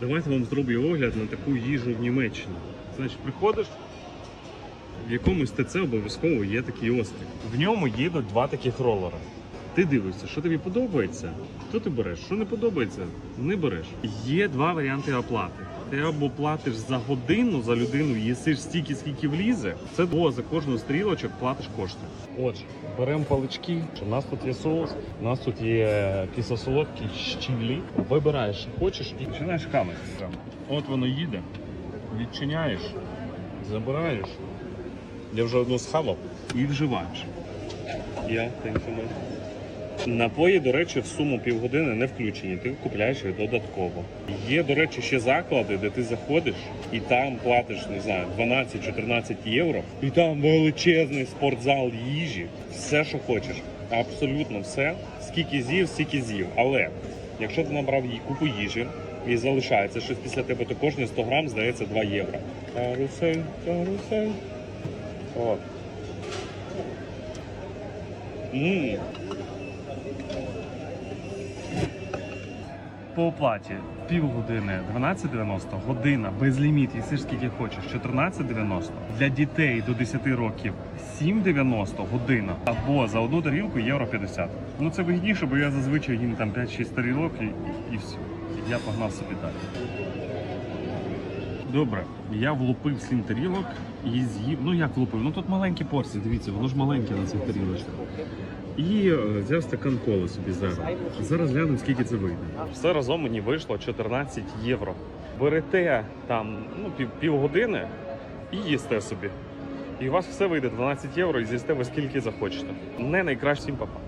Давайте вам зроблю огляд на таку їжу в Німеччині. Значить, приходиш, в якомусь ТЦ обов'язково є такий острів. В ньому їдуть два таких ролера. Ти дивишся, що тобі подобається, то ти береш. Що не подобається, не береш. Є два варіанти оплати. Ти або платиш за годину за людину, їсиш стільки, скільки влізе, це або за кожну стрілочок платиш кошти. Отже, беремо палички. У нас тут є соус, у нас тут є кисло-солодкі щілі. Вибираєш, що хочеш, і починаєш камити. От воно їде, відчиняєш, забираєш. Я вже одну схавав і вживаєш. Я thank you. Напої, до речі, в суму півгодини не включені, ти купляєш їх додатково. Є, до речі, ще заклади, де ти заходиш і там платиш, не знаю, 12-14 євро, і там величезний спортзал їжі, все, що хочеш. Абсолютно все. Скільки з'їв, стільки з'їв. Але якщо ти набрав їй купу їжі і залишається щось після тебе, то кожні 100 грам здається 2 євро. Карусель, карусель. О. Ммм. По оплаті півгодини 12,90, година без ліміт, їсиш скільки хочеш, 14,90. Для дітей до 10 років 7,90 година. Або за одну тарілку євро 50. Ну це вигідніше, бо я зазвичай їм там 5-6 тарілок і, і все. Я погнав собі далі. Добре, я влупив 7 тарілок і з'їв. Ну як влупив? Ну тут маленькі порції, дивіться, воно ж маленьке на цих тарілочках. І е, взяв стакан коли собі зараз. Зараз глянемо, скільки це вийде. Все разом мені вийшло 14 євро. Берете там ну, пів, півгодини і їсте собі. І у вас все вийде 12 євро і з'їсте ви скільки захочете. Не найкраще папа.